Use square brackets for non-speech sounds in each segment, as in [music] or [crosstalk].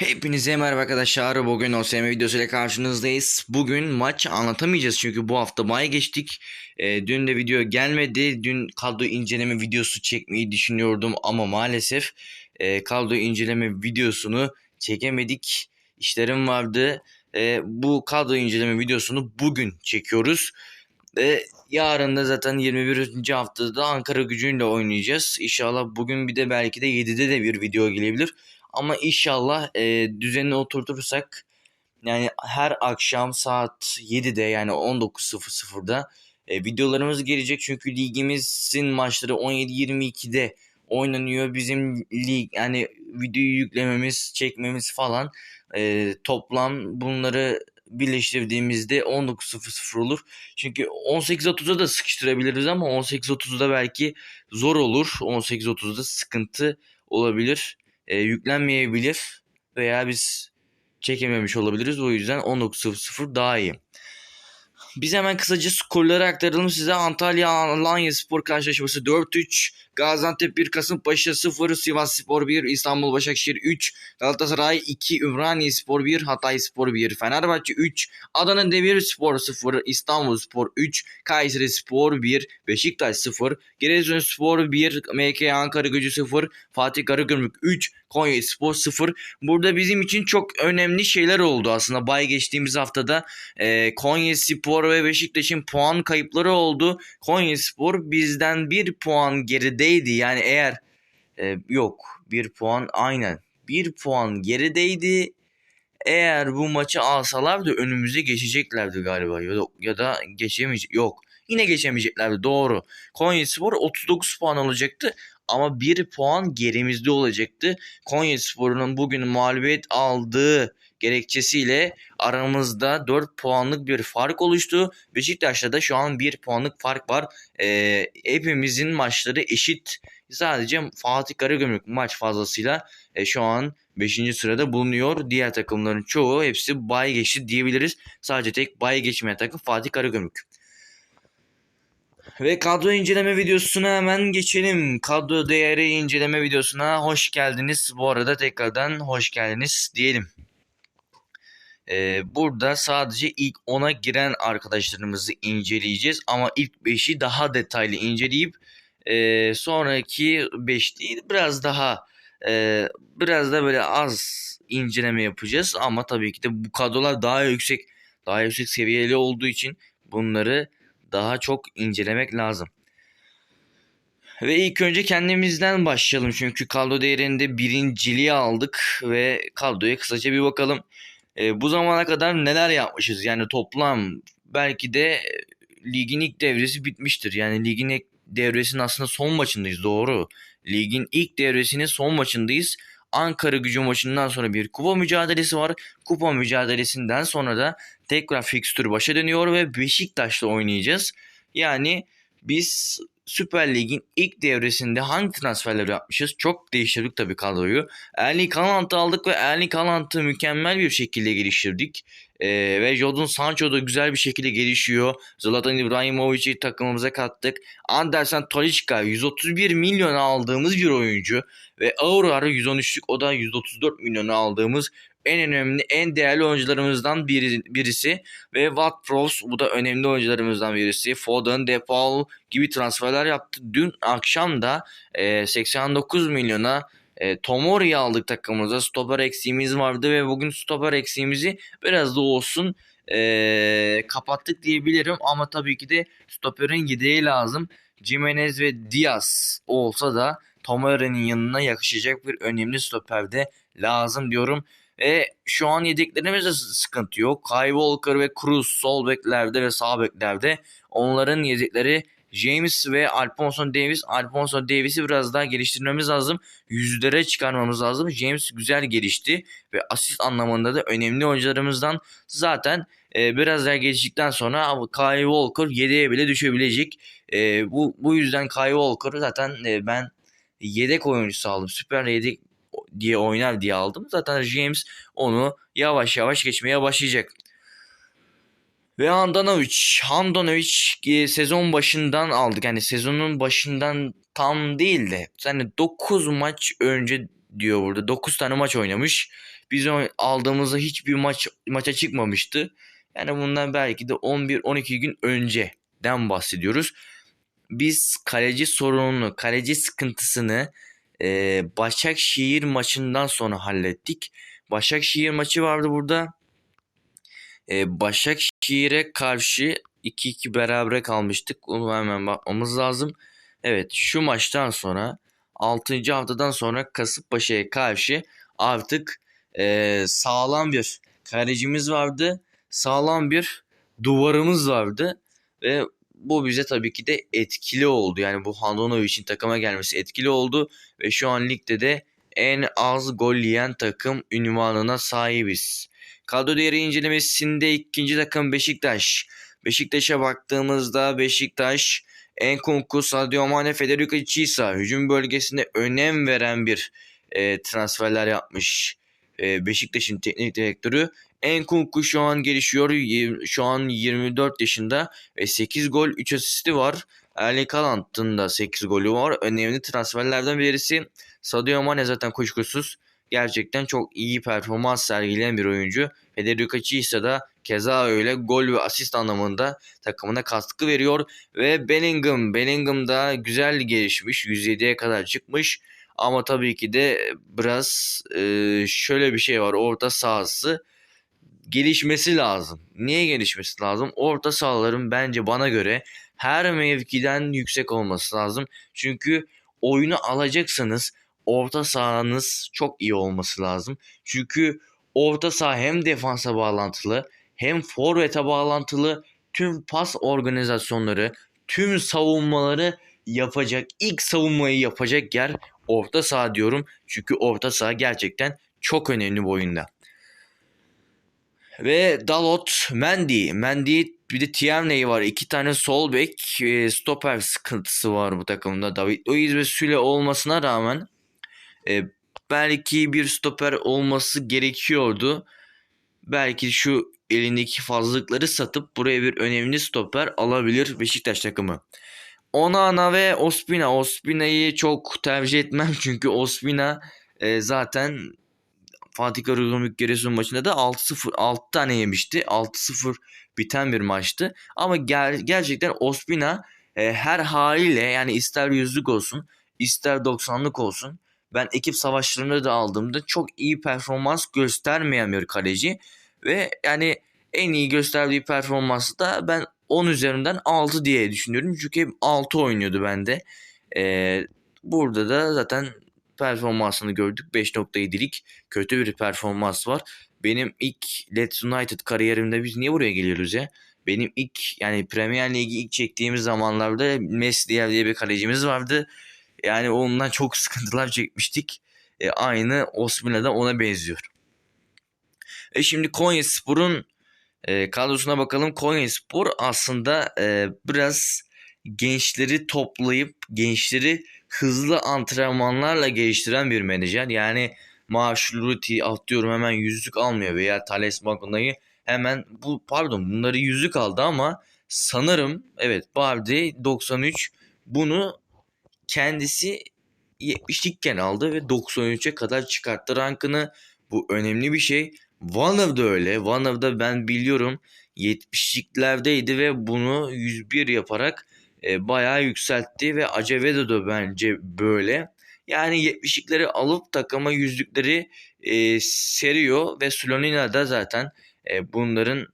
Hepinize merhaba arkadaşlar. Bugün OSM videosuyla karşınızdayız. Bugün maç anlatamayacağız çünkü bu hafta May'a geçtik. Ee, dün de video gelmedi. Dün kadro inceleme videosu çekmeyi düşünüyordum ama maalesef e, kadro inceleme videosunu çekemedik. İşlerim vardı. E, bu kadro inceleme videosunu bugün çekiyoruz. Ve yarın da zaten 21. haftada Ankara gücüyle oynayacağız. İnşallah bugün bir de belki de 7'de de bir video gelebilir. Ama inşallah e, düzenini oturtursak yani her akşam saat 7'de yani 19.00'da e, videolarımız gelecek. Çünkü ligimizin maçları 17-22'de oynanıyor. Bizim lig yani videoyu yüklememiz, çekmemiz falan e, toplam bunları birleştirdiğimizde 19.00 olur. Çünkü 18.30'da da sıkıştırabiliriz ama 18.30'da belki zor olur. 18.30'da sıkıntı olabilir e, yüklenmeyebilir veya biz çekememiş olabiliriz. O yüzden 19.00 daha iyi. Biz hemen kısaca skorları aktaralım size. Antalya Alanya Spor karşılaşması 4-3. Gaziantep 1, Kasımpaşa 0, Sivas Spor 1, İstanbul Başakşehir 3, Galatasaray 2, Ümraniye Spor 1, Hatay Spor 1, Fenerbahçe 3, Adana Demirspor 0, İstanbul Spor 3, Kayseri Spor 1, Beşiktaş 0, Giresunspor 1, MK Ankara Gücü 0, Fatih Karagümrük 3, Konya Spor 0. Burada bizim için çok önemli şeyler oldu aslında. Bay geçtiğimiz haftada e, Konya Spor ve Beşiktaş'ın puan kayıpları oldu. Konya Spor bizden bir puan gerideydi. Yani eğer e, yok bir puan aynen bir puan gerideydi. Eğer bu maçı alsalardı önümüze geçeceklerdi galiba. Ya da, ya da geçemeyecek. Yok. Yine geçemeyeceklerdi doğru. Konya Spor 39 puan alacaktı ama 1 puan gerimizde olacaktı. Konya Spor'un bugün mağlubiyet aldığı gerekçesiyle aramızda 4 puanlık bir fark oluştu. Beşiktaş'ta da şu an 1 puanlık fark var. Ee, hepimizin maçları eşit. Sadece Fatih Karagümrük maç fazlasıyla e, şu an 5. sırada bulunuyor. Diğer takımların çoğu hepsi bay geçti diyebiliriz. Sadece tek bay geçmeyen takım Fatih Karagümrük. Ve kadro inceleme videosuna hemen geçelim. Kadro değeri inceleme videosuna hoş geldiniz. Bu arada tekrardan hoş geldiniz diyelim. Ee, burada sadece ilk 10'a giren arkadaşlarımızı inceleyeceğiz. Ama ilk 5'i daha detaylı inceleyip e, sonraki 5 değil biraz daha e, biraz da böyle az inceleme yapacağız. Ama tabii ki de bu kadrolar daha yüksek daha yüksek seviyeli olduğu için bunları daha çok incelemek lazım. Ve ilk önce kendimizden başlayalım çünkü kadro değerinde birinciliği aldık ve kadroya kısaca bir bakalım. E, bu zamana kadar neler yapmışız yani toplam belki de ligin ilk devresi bitmiştir. Yani ligin ilk devresinin aslında son maçındayız doğru. Ligin ilk devresinin son maçındayız. Ankara gücü maçından sonra bir kupa mücadelesi var. Kupa mücadelesinden sonra da tekrar fikstür başa dönüyor ve Beşiktaş'la oynayacağız. Yani biz Süper Lig'in ilk devresinde hangi transferler yapmışız? Çok değiştirdik tabii kadroyu. Erling Haaland'ı aldık ve Erling Haaland'ı mükemmel bir şekilde geliştirdik. Ee, ve Jadon Sancho da güzel bir şekilde gelişiyor. Zlatan İbrahimovic'i takımımıza kattık. Andersen Talisca 131 milyon aldığımız bir oyuncu. Ve Aurora 113'lük o da 134 milyonu aldığımız en önemli, en değerli oyuncularımızdan biri, birisi ve Watt Prowse bu da önemli oyuncularımızdan birisi. Foden, Depay gibi transferler yaptı. Dün akşam da e, 89 milyona e, Tomori'yi aldık takımımıza. Stoper eksiğimiz vardı ve bugün stoper eksiğimizi biraz da olsun e, kapattık diyebilirim. Ama tabii ki de stoperin yedeği lazım. Jimenez ve Diaz olsa da Tomori'nin yanına yakışacak bir önemli stoper de lazım diyorum. E, şu an yedeklerimizde sıkıntı yok. Kyle Walker ve Cruz sol beklerde ve sağ beklerde. Onların yedekleri James ve Alphonso Davis. Alphonso Davis'i biraz daha geliştirmemiz lazım. Yüzlere çıkarmamız lazım. James güzel gelişti ve asist anlamında da önemli oyuncularımızdan zaten e, biraz daha geliştikten sonra Kyle Walker 7'ye bile düşebilecek. E, bu, bu yüzden Kyle Walker zaten e, ben yedek oyuncusu aldım. Süper yedek diye oynar diye aldım. Zaten James onu yavaş yavaş geçmeye başlayacak. Ve Handanovic. Handanovic e, sezon başından aldık. Yani sezonun başından tam değil de yani 9 maç önce diyor burada. 9 tane maç oynamış. Biz aldığımızda hiçbir maç maça çıkmamıştı. Yani bundan belki de 11-12 gün önceden bahsediyoruz. Biz kaleci sorununu, kaleci sıkıntısını e, Başakşehir maçından sonra hallettik. Başakşehir maçı vardı burada. E, Başakşehir'e karşı 2-2 berabere kalmıştık. Onu hemen bakmamız lazım. Evet şu maçtan sonra 6. haftadan sonra Kasımpaşa'ya karşı artık e, sağlam bir kalecimiz vardı. Sağlam bir duvarımız vardı. Ve bu bize tabii ki de etkili oldu. Yani bu Handanovic'in takıma gelmesi etkili oldu. Ve şu an ligde de en az gol yiyen takım ünvanına sahibiz. Kadro değeri incelemesinde ikinci takım Beşiktaş. Beşiktaş'a baktığımızda Beşiktaş Enkunku, Sadio Mane, Federico Chiesa hücum bölgesinde önem veren bir e, transferler yapmış e, Beşiktaş'ın teknik direktörü. Enkunku şu an gelişiyor. Şu an 24 yaşında ve 8 gol 3 asisti var. Erling Haaland'ın da 8 golü var. Önemli transferlerden birisi. Sadio Mane zaten kuşkusuz gerçekten çok iyi performans sergileyen bir oyuncu. Federico Chiesa da keza öyle gol ve asist anlamında takımına katkı veriyor. Ve Bellingham, Bellingham da güzel gelişmiş. 107'ye kadar çıkmış. Ama tabii ki de biraz e, şöyle bir şey var. Orta sahası gelişmesi lazım. Niye gelişmesi lazım? Orta sahaların bence bana göre her mevkiden yüksek olması lazım. Çünkü oyunu alacaksanız orta sahanız çok iyi olması lazım. Çünkü orta saha hem defansa bağlantılı hem forvete bağlantılı tüm pas organizasyonları, tüm savunmaları yapacak, ilk savunmayı yapacak yer orta saha diyorum. Çünkü orta saha gerçekten çok önemli bu oyunda. Ve Dalot, Mendy. Mendy bir de Tierney var. İki tane sol bek, e, stoper sıkıntısı var bu takımda. David Luiz ve Süle olmasına rağmen e, belki bir stoper olması gerekiyordu. Belki şu elindeki fazlalıkları satıp buraya bir önemli stoper alabilir Beşiktaş takımı. Onana ve Ospina. Ospina'yı çok tercih etmem [laughs] çünkü Ospina e, zaten Fatih Karagümrük Giresun maçında da 6-0 6 tane yemişti. 6-0 biten bir maçtı. Ama ger- gerçekten Ospina e, her haliyle yani ister yüzlük olsun ister 90'lık olsun ben ekip savaşlarında da aldığımda çok iyi performans göstermeyen bir kaleci ve yani en iyi gösterdiği performansı da ben 10 üzerinden 6 diye düşünüyorum. Çünkü hep 6 oynuyordu bende. Ee, burada da zaten performansını gördük. 5.7'lik kötü bir performans var. Benim ilk Leeds United kariyerimde biz niye buraya geliyoruz ya? Benim ilk yani Premier Ligi ilk çektiğimiz zamanlarda Messi diye bir kalecimiz vardı. Yani ondan çok sıkıntılar çekmiştik. E, aynı Osimhen'e de ona benziyor. E şimdi Konyaspor'un e, kadrosuna bakalım. Konyaspor aslında e, biraz gençleri toplayıp gençleri hızlı antrenmanlarla geliştiren bir menajer. Yani Maaş Ruti atıyorum hemen yüzlük almıyor veya Thales Magna'yı hemen bu pardon bunları yüzlük aldı ama sanırım evet Bardi 93 bunu kendisi 70'likken aldı ve 93'e kadar çıkarttı rankını. Bu önemli bir şey. Vanav da öyle. Vanav da ben biliyorum 70'liklerdeydi ve bunu 101 yaparak e, bayağı yükseltti ve Acevedo da bence böyle. Yani 70'likleri alıp takıma yüzlükleri e, seriyor ve Slonina da zaten e, bunların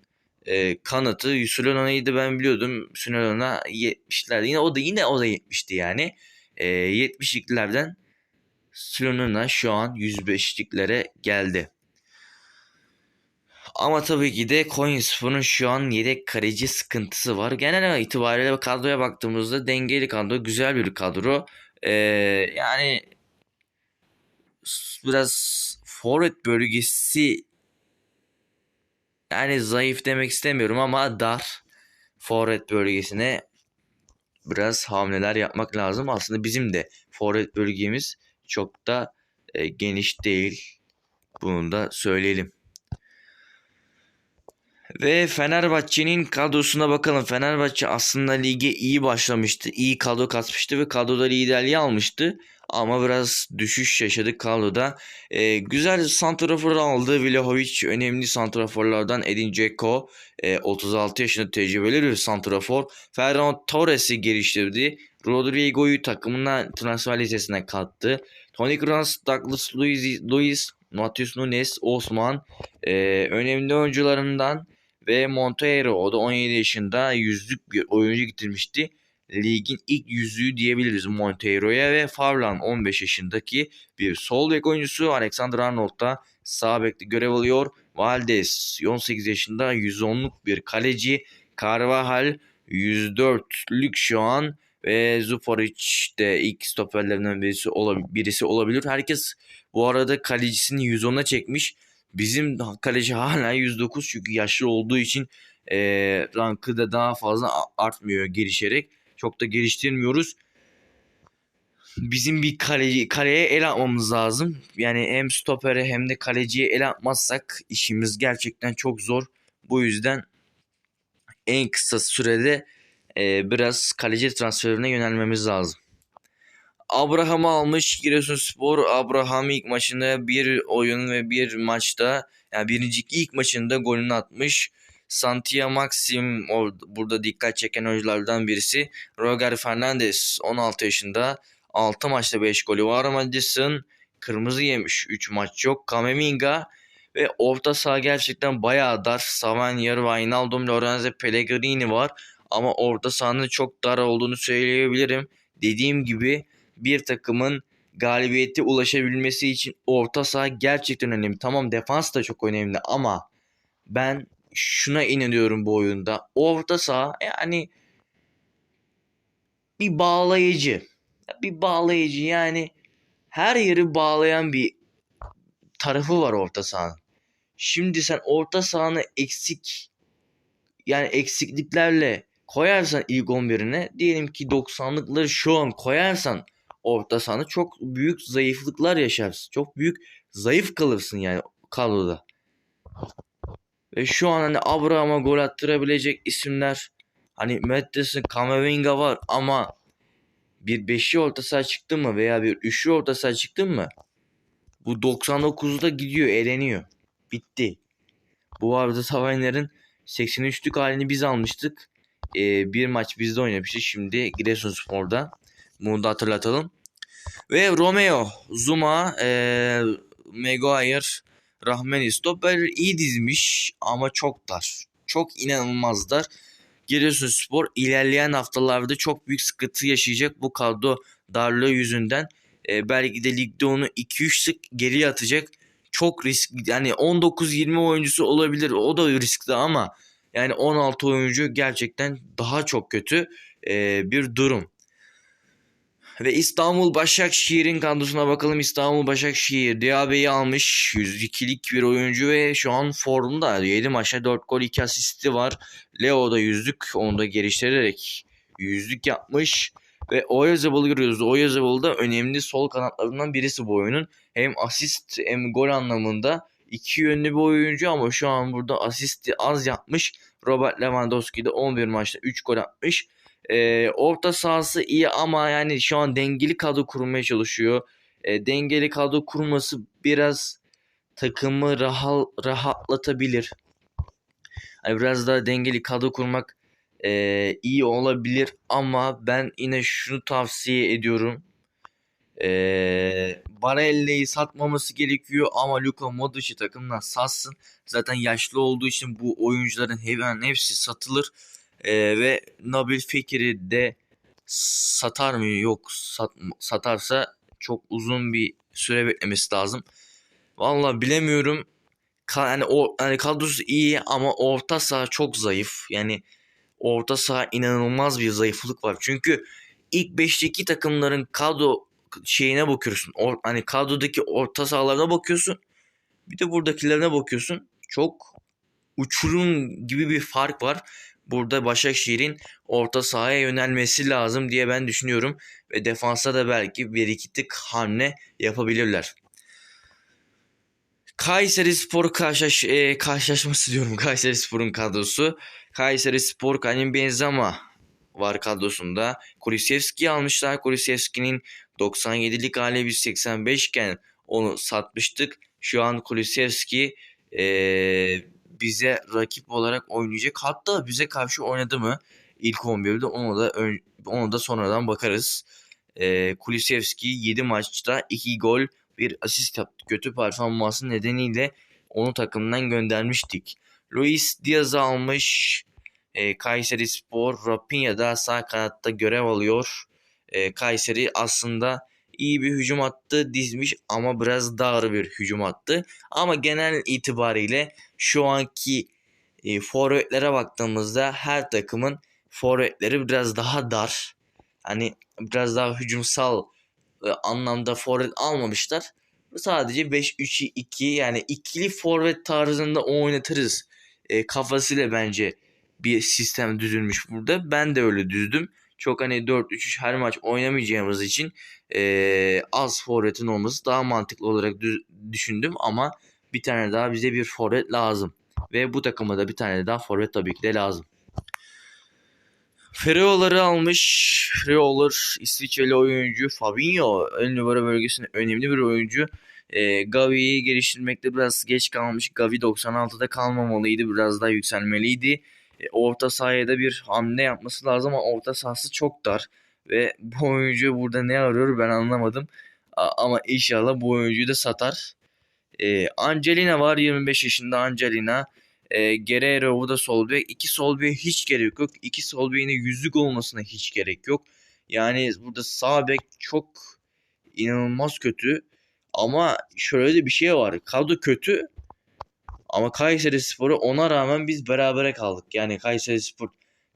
e, kanıtı. Slonina'yı da ben biliyordum. Slonina 70'lerde yine o da yine o da 70'ti yani. E, 70'liklerden Slonina şu an 105'liklere geldi. Ama tabii ki de Konyaspor'un şu an yedek kaleci sıkıntısı var. Genel itibariyle kadroya baktığımızda dengeli kadro, güzel bir kadro. Ee, yani biraz forvet bölgesi yani zayıf demek istemiyorum ama dar forvet bölgesine biraz hamleler yapmak lazım. Aslında bizim de forvet bölgemiz çok da e, geniş değil. Bunu da söyleyelim. Ve Fenerbahçe'nin kadrosuna bakalım. Fenerbahçe aslında lige iyi başlamıştı. iyi kadro katmıştı ve kadroda liderliği almıştı. Ama biraz düşüş yaşadık kadroda. E, güzel santrafor aldı. Vlahovic önemli santraforlardan. Edin Dzeko e, 36 yaşında tecrübeli bir santrafor. Ferran Torres'i geliştirdi. Rodrigo'yu takımına transfer listesine kattı. Toni Kroos, Douglas Luiz, Luiz Matheus Nunes, Osman e, önemli oyuncularından ve Monteiro o da 17 yaşında yüzlük bir oyuncu getirmişti. Ligin ilk yüzüğü diyebiliriz Monteiro'ya ve Farlan 15 yaşındaki bir sol bek oyuncusu. Alexander Arnold da sağ bekte görev alıyor. Valdez 18 yaşında 110'luk bir kaleci. Carvajal 104'lük şu an ve Zuparic de ilk stoperlerinden birisi, olab- birisi olabilir. Herkes bu arada kalecisini 110'a çekmiş. Bizim kaleci hala 109 çünkü yaşlı olduğu için e, rankı da daha fazla artmıyor gelişerek. Çok da geliştirmiyoruz. Bizim bir kaleci, kaleye el atmamız lazım. Yani hem stopere hem de kaleciye el atmazsak işimiz gerçekten çok zor. Bu yüzden en kısa sürede e, biraz kaleci transferine yönelmemiz lazım. Abraham'ı almış Giresunspor. Abraham ilk maçında bir oyun ve bir maçta yani birinci ilk maçında golünü atmış. Santia Maxim burada dikkat çeken oyunculardan birisi. Roger Fernandez 16 yaşında 6 maçta 5 golü var. Madison kırmızı yemiş 3 maç yok. Kamavinga ve orta saha gerçekten bayağı dar. Savanier, Wijnaldum, Lorenzo Pellegrini var. Ama orta sahanın çok dar olduğunu söyleyebilirim. Dediğim gibi bir takımın galibiyete ulaşabilmesi için orta saha gerçekten önemli. Tamam defans da çok önemli ama ben şuna inanıyorum bu oyunda. Orta saha yani bir bağlayıcı. Bir bağlayıcı yani her yeri bağlayan bir tarafı var orta sahanın. Şimdi sen orta sahanı eksik yani eksikliklerle koyarsan ilk 11'ine diyelim ki 90'lıkları şu an koyarsan orta sahada çok büyük zayıflıklar yaşarsın. Çok büyük zayıf kalırsın yani kadroda. Ve şu an hani Abraham'a gol attırabilecek isimler hani Madison, Kamavinga var ama bir beşi orta saha çıktı mı veya bir üçlü orta saha çıktı mı bu 99'da gidiyor, eleniyor. Bitti. Bu arada Tavaner'in 83'lük halini biz almıştık. Ee, bir maç bizde oynamıştı. Şimdi Giresunspor'da. Bunu da hatırlatalım. Ve Romeo, Zuma, e, Maguire, Rahmani stoper iyi dizmiş ama çok dar. Çok inanılmaz dar. Giresunspor ilerleyen haftalarda çok büyük sıkıntı yaşayacak bu kadro darlığı yüzünden. E, belki de ligde onu 2-3 sık geriye atacak. Çok risk yani 19-20 oyuncusu olabilir. O da riskli ama yani 16 oyuncu gerçekten daha çok kötü e, bir durum. Ve İstanbul Başakşehir'in kadrosuna bakalım. İstanbul Başakşehir Diabe'yi almış. 102'lik bir oyuncu ve şu an formda. 7 maçta 4 gol 2 asisti var. Leo da yüzlük onu da geliştirerek yüzlük yapmış. Ve Oyazabal görüyoruz. Oyazabal da önemli sol kanatlarından birisi bu oyunun. Hem asist hem gol anlamında iki yönlü bir oyuncu ama şu an burada asisti az yapmış. Robert Lewandowski de 11 maçta 3 gol atmış. E, orta sahası iyi ama yani şu an dengeli kadro kurmaya çalışıyor. E, dengeli kadro kurması biraz takımı rahat, rahatlatabilir. Yani biraz daha dengeli kadro kurmak e, iyi olabilir ama ben yine şunu tavsiye ediyorum. E, Barelli'yi satmaması gerekiyor ama Luka Modric'i takımdan satsın. Zaten yaşlı olduğu için bu oyuncuların hemen hepsi satılır. Ee, ve Nabil Fekir'i de satar mı? Yok sat, satarsa çok uzun bir süre beklemesi lazım. Vallahi bilemiyorum. Ka yani o hani kadrosu iyi ama orta saha çok zayıf. Yani orta saha inanılmaz bir zayıflık var. Çünkü ilk 5'teki takımların kadro şeyine bakıyorsun. Or, hani kadrodaki orta sahalarına bakıyorsun. Bir de buradakilerine bakıyorsun. Çok uçurum gibi bir fark var burada Başakşehir'in orta sahaya yönelmesi lazım diye ben düşünüyorum. Ve defansa da belki bir iki tık hamle yapabilirler. Kayseri Spor karşılaş, e, karşılaşması diyorum. [laughs] Kayseri Spor'un kadrosu. Kayseri Spor Kanin Benzema var kadrosunda. Kulisevski almışlar. Kulisevski'nin 97'lik hali 185 iken onu satmıştık. Şu an Kulusevski eee, bize rakip olarak oynayacak. Hatta bize karşı oynadı mı ilk 11'de onu da ön- onu da sonradan bakarız. Eee Kulusevski 7 maçta 2 gol bir asist yaptı. Kötü performansı nedeniyle onu takımdan göndermiştik. Luis Diaz'ı almış. E, Kayseri Spor Rapinha da sağ kanatta görev alıyor. E, Kayseri aslında iyi bir hücum attı dizmiş ama biraz dar bir hücum attı. Ama genel itibariyle şu anki e, forvetlere baktığımızda her takımın forvetleri biraz daha dar. Hani biraz daha hücumsal e, anlamda forvet almamışlar. Sadece 5-3-2 yani ikili forvet tarzında oynatırız e, kafasıyla bence bir sistem düzülmüş burada. Ben de öyle düzdüm. Çok hani 4-3-3 her maç oynamayacağımız için e, az forvetin olması daha mantıklı olarak dü- düşündüm ama bir tane daha bize bir forvet lazım. Ve bu takıma da bir tane daha forvet tabii ki de lazım. Freo'ları almış. Freo'lar İsviçreli oyuncu Fabinho ön numara bölgesinde önemli bir oyuncu. E, Gavi'yi geliştirmekte biraz geç kalmış. Gavi 96'da kalmamalıydı. Biraz daha yükselmeliydi. E, orta sahaya da bir hamle yapması lazım ama orta sahası çok dar. Ve [laughs] bu oyuncu burada ne arıyor ben anlamadım. Ama inşallah bu oyuncuyu da satar. E, Angelina var 25 yaşında Angelina. E, Guerrero da sol bek. İki sol bek hiç gerek yok. İki sol beğine yüzlük olmasına hiç gerek yok. Yani burada sağ bek çok inanılmaz kötü. Ama şöyle de bir şey var. Kadro kötü. Ama Kayseri Spor'u ona rağmen biz berabere kaldık. Yani Kayseri Spor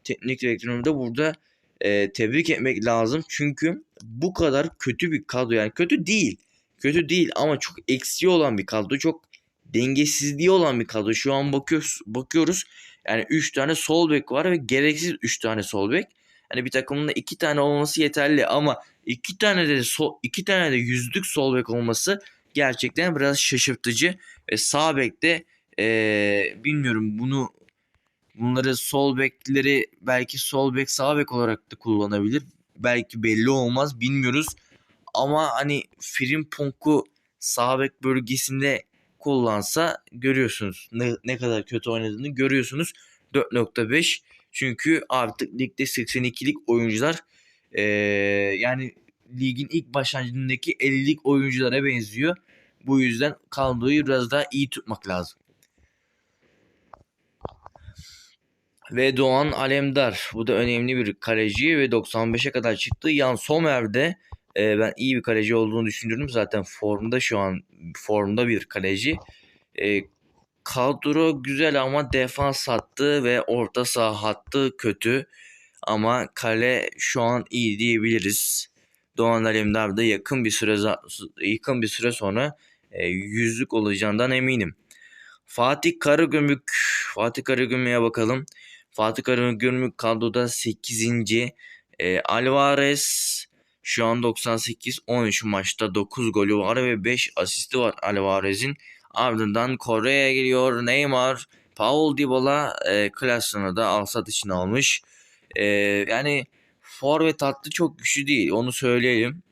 teknik direktörünü de burada e, tebrik etmek lazım. Çünkü bu kadar kötü bir kadro yani kötü değil. Kötü değil ama çok eksiği olan bir kadro. Çok dengesizliği olan bir kadro. Şu an bakıyoruz, bakıyoruz. Yani 3 tane sol bek var ve gereksiz 3 tane sol bek. Hani bir takımda 2 tane olması yeterli ama 2 tane de sol, iki tane de yüzlük sol bek olması gerçekten biraz şaşırtıcı ve sağ bekte ee, bilmiyorum bunu bunları sol bekleri belki sol bek sağ bek olarak da kullanabilir. Belki belli olmaz bilmiyoruz. Ama hani Frimpong'u sağ bek bölgesinde kullansa görüyorsunuz. Ne, ne kadar kötü oynadığını görüyorsunuz. 4.5 çünkü artık ligde 82'lik oyuncular ee, yani ligin ilk başlangıcındaki 50'lik oyunculara benziyor. Bu yüzden kadroyu biraz daha iyi tutmak lazım. Ve Doğan Alemdar. Bu da önemli bir kaleci ve 95'e kadar çıktı. Yan Somer'de e, ben iyi bir kaleci olduğunu düşünüyorum. Zaten formda şu an formda bir kaleci. E, kadro güzel ama defans hattı ve orta saha hattı kötü. Ama kale şu an iyi diyebiliriz. Doğan Alemdar da yakın bir süre yakın bir süre sonra e, yüzlük olacağından eminim. Fatih Karagümrük Fatih Karagümrük'e bakalım. Fatih Karagümrük kadroda 8. E, Alvarez şu an 98 13 maçta 9 golü var ve 5 asisti var Alvarez'in. Ardından Kore'ye geliyor Neymar. Paul Dybala e, klasını da alsat için almış. E, yani forvet hattı çok güçlü değil onu söyleyelim.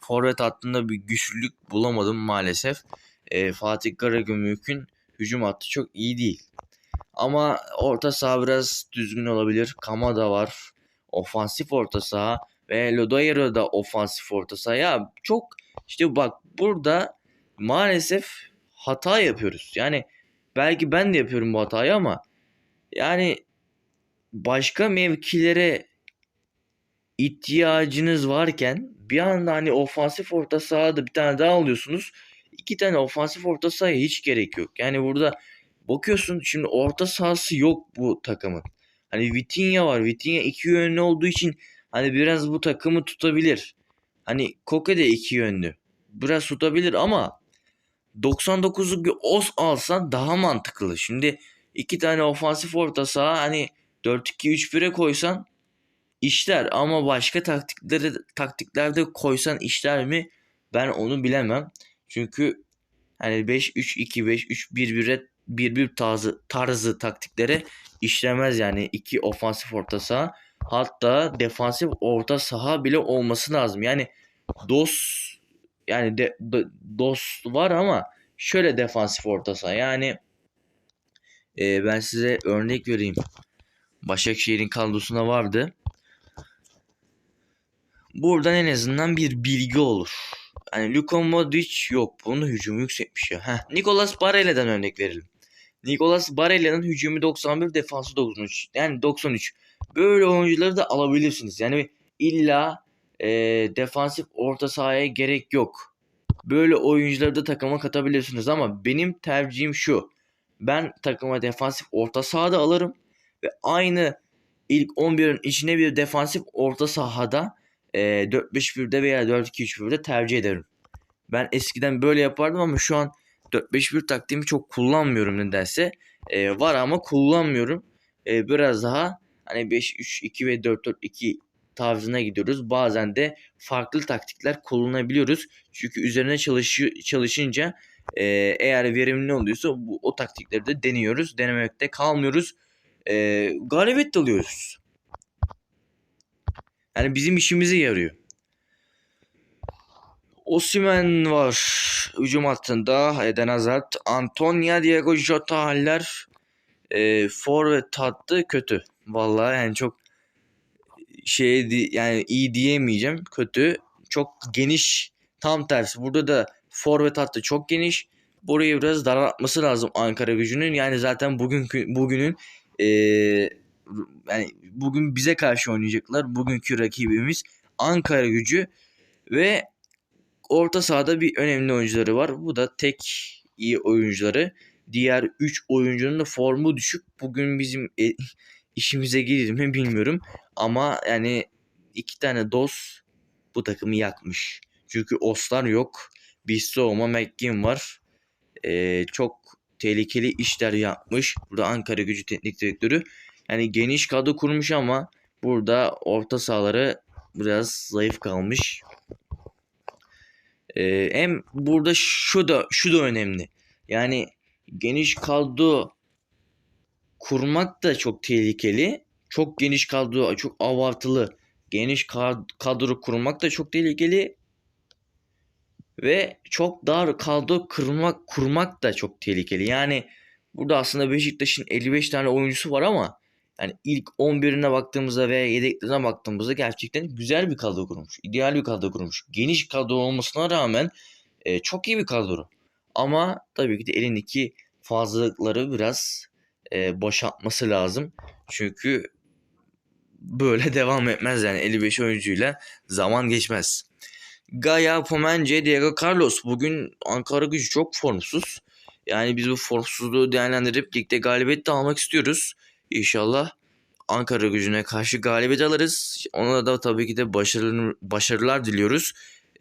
Forvet hattında bir güçlülük bulamadım maalesef. E, Fatih Karagümrük'ün hücum hattı çok iyi değil. Ama orta saha biraz düzgün olabilir. Kamada var. Ofansif orta saha. Ve Lodoyero da ofansif orta saha. Ya çok işte bak burada maalesef hata yapıyoruz. Yani belki ben de yapıyorum bu hatayı ama yani başka mevkilere ihtiyacınız varken bir anda hani ofansif orta sahada bir tane daha alıyorsunuz. İki tane ofansif orta sahaya hiç gerek yok. Yani burada bakıyorsun şimdi orta sahası yok bu takımın. Hani Vitinha var. Vitinha iki yönlü olduğu için hani biraz bu takımı tutabilir. Hani Koke de iki yönlü. Biraz tutabilir ama 99'luk bir os alsan daha mantıklı. Şimdi iki tane ofansif orta saha hani 4-2-3-1'e koysan işler ama başka taktikleri taktiklerde koysan işler mi? Ben onu bilemem. Çünkü hani 5-3-2-5-3-1-1'e 1-1 tarzı, tarzı taktiklere işlemez yani iki ofansif orta saha. Hatta defansif orta saha bile olması lazım. Yani Dos yani de, de- Dos var ama şöyle defansif orta saha. Yani e, ben size örnek vereyim. Başakşehir'in kadrosuna vardı. Buradan en azından bir bilgi olur. Hani Luka Modric yok. Bunun hücumu yüksekmiş ya. Heh, Nicolas Barella'dan örnek verelim. Nicolas Barella'nın hücumu 91, defansı 93. Yani 93. Böyle oyuncuları da alabilirsiniz. Yani illa e, defansif orta sahaya gerek yok. Böyle oyuncuları da takıma katabilirsiniz ama benim tercihim şu. Ben takıma defansif orta sahada alırım ve aynı ilk 11'in içine bir defansif orta sahada e, 4-5-1'de veya 4-2-3-1'de tercih ederim. Ben eskiden böyle yapardım ama şu an 4-5-1 taktiğimi çok kullanmıyorum nedense. E, var ama kullanmıyorum. E, biraz daha hani 5-3-2 ve 4-4-2 tarzına gidiyoruz. Bazen de farklı taktikler kullanabiliyoruz. Çünkü üzerine çalışıyor, çalışınca e, eğer verimli oluyorsa bu, o taktikleri de deniyoruz. Denemekte kalmıyoruz. E, galibiyet alıyoruz. Yani bizim işimize yarıyor. Osimhen var hücum hattında. Eden Hazard, Antonia, Diego Jota haller. E, forvet hattı kötü. Vallahi yani çok şey yani iyi diyemeyeceğim. Kötü. Çok geniş. Tam tersi. Burada da forvet hattı çok geniş. Burayı biraz daraltması lazım Ankara gücünün. Yani zaten bugünkü bugünün e, yani bugün bize karşı oynayacaklar. Bugünkü rakibimiz Ankara gücü ve orta sahada bir önemli oyuncuları var. Bu da tek iyi oyuncuları. Diğer 3 oyuncunun da formu düşük. Bugün bizim e, [laughs] işimize gelir mi bilmiyorum. Ama yani iki tane dos bu takımı yakmış. Çünkü Oslar yok. Bissouma, McGinn var. Ee, çok tehlikeli işler yapmış. Burada Ankara gücü teknik direktörü. Yani geniş kadro kurmuş ama burada orta sahaları biraz zayıf kalmış. Ee, hem burada şu da şu da önemli. Yani geniş kadro kurmak da çok tehlikeli. Çok geniş kadro, çok abartılı geniş kad- kadro kurmak da çok tehlikeli. Ve çok dar kadro kurmak kurmak da çok tehlikeli. Yani burada aslında Beşiktaş'ın 55 tane oyuncusu var ama yani ilk 11'ine baktığımızda veya yedeklerine baktığımızda gerçekten güzel bir kadro kurmuş. ideal bir kadro kurmuş. Geniş kadro olmasına rağmen e, çok iyi bir kadro. Ama tabii ki de elindeki fazlalıkları biraz e, boşaltması lazım. Çünkü böyle [laughs] devam etmez yani 55 oyuncuyla zaman geçmez. Gaia, Pomence, Diego Carlos bugün Ankara gücü çok formsuz. Yani biz bu formsuzluğu değerlendirip ligde galibiyet de almak istiyoruz. İnşallah Ankara gücüne karşı galibiyet alırız. Ona da tabii ki de başarılı, başarılar diliyoruz.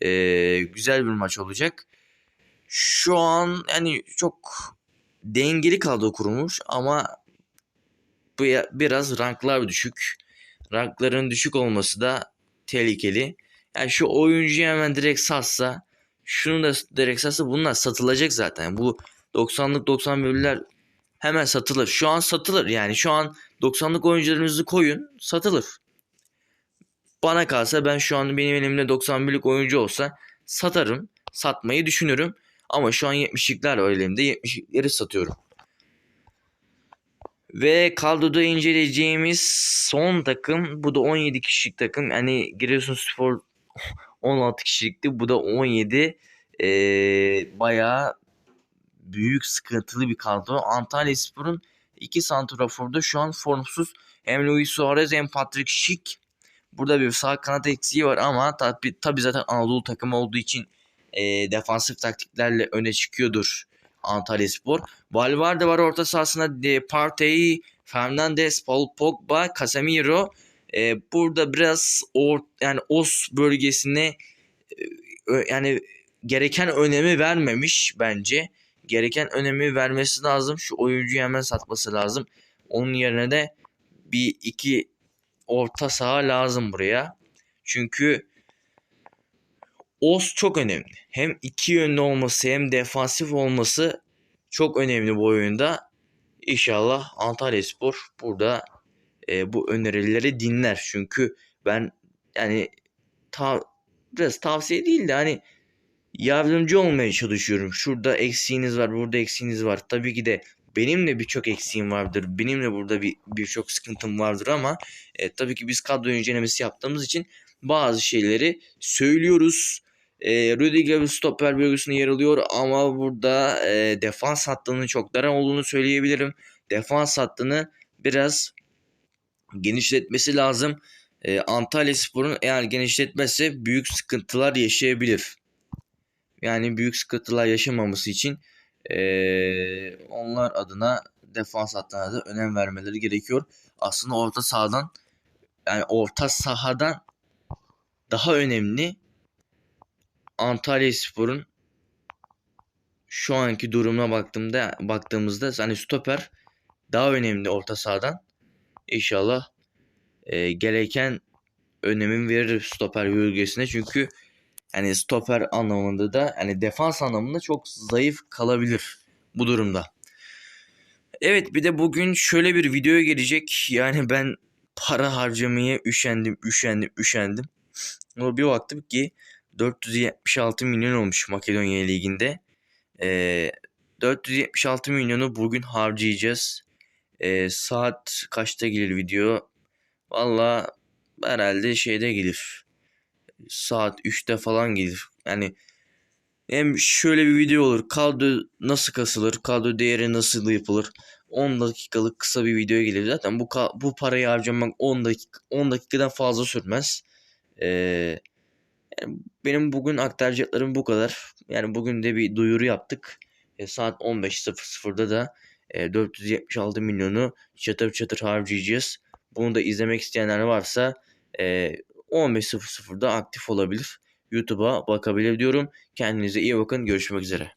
Ee, güzel bir maç olacak. Şu an yani çok dengeli kadro kurmuş ama bu biraz ranklar düşük. Rankların düşük olması da tehlikeli. Yani şu oyuncuyu hemen direkt satsa, şunu da direkt satsa bunlar satılacak zaten. Bu 90'lık 91'ler hemen satılır. Şu an satılır. Yani şu an 90'lık oyuncularınızı koyun, satılır. Bana kalsa ben şu an benim elimde 91'lik oyuncu olsa satarım. Satmayı düşünürüm. Ama şu an 70'likler var elimde. 70'likleri satıyorum. Ve kadroda inceleyeceğimiz son takım bu da 17 kişilik takım. Yani Giresunspor 16 [laughs] kişilikti. Bu da 17. Ee, bayağı büyük sıkıntılı bir kadro. Antalyaspor'un iki santraforda şu an formsuz. Hem Luis Suarez hem Patrick Schick. Burada bir sağ kanat eksiği var ama tabi, tabi zaten Anadolu takımı olduğu için e, defansif taktiklerle öne çıkıyordur Antalyaspor. Valverde var orta sahasında de Partey, Fernandes, Paul Pogba, Casemiro. E, burada biraz or, yani Os bölgesine e, yani gereken önemi vermemiş bence. Gereken önemi vermesi lazım. Şu oyuncuyu hemen satması lazım. Onun yerine de bir iki orta saha lazım buraya. Çünkü Os çok önemli. Hem iki yönlü olması hem defansif olması çok önemli bu oyunda. İnşallah Antalyaspor burada e, bu önerileri dinler. Çünkü ben yani ta biraz tavsiye değil de hani yardımcı olmaya çalışıyorum. Şurada eksiğiniz var, burada eksiğiniz var. Tabii ki de benim de birçok eksiğim vardır. Benim de burada bir birçok sıkıntım vardır ama e, tabii ki biz kadro incelemesi yaptığımız için bazı şeyleri söylüyoruz. E, Rüdiger stoper bölgesinde yer alıyor ama burada e, defans hattının çok dar olduğunu söyleyebilirim. Defans hattını biraz genişletmesi lazım. E, Antalya Spor'un eğer genişletmezse büyük sıkıntılar yaşayabilir. Yani büyük sıkıntılar yaşamaması için e, onlar adına defans hattına da önem vermeleri gerekiyor. Aslında orta sahadan yani orta sahadan daha önemli Antalya Spor'un şu anki durumuna baktığımda baktığımızda hani stoper daha önemli orta sahadan. İnşallah e, gereken önemin verir stoper bölgesine çünkü yani stoper anlamında da hani defans anlamında çok zayıf kalabilir bu durumda. Evet bir de bugün şöyle bir video gelecek. Yani ben para harcamaya üşendim, üşendim, üşendim. Ama bir baktım ki 476 milyon olmuş Makedonya Ligi'nde. Ee, 476 milyonu bugün harcayacağız. Ee, saat kaçta gelir video? Valla herhalde şeyde gelir. Saat 3'te falan gelir. Yani hem şöyle bir video olur. Kadro nasıl kasılır? Kadro değeri nasıl yapılır? 10 dakikalık kısa bir video gelir. Zaten bu bu parayı harcamak 10 dakika 10 dakikadan fazla sürmez. Ee, yani benim bugün aktaracaklarım bu kadar. Yani bugün de bir duyuru yaptık. E, saat 15.00'da da e, 476 milyonu çatır çatır harcayacağız. Bunu da izlemek isteyenler varsa e, 15.00'da aktif olabilir. YouTube'a bakabilir diyorum. Kendinize iyi bakın. Görüşmek üzere.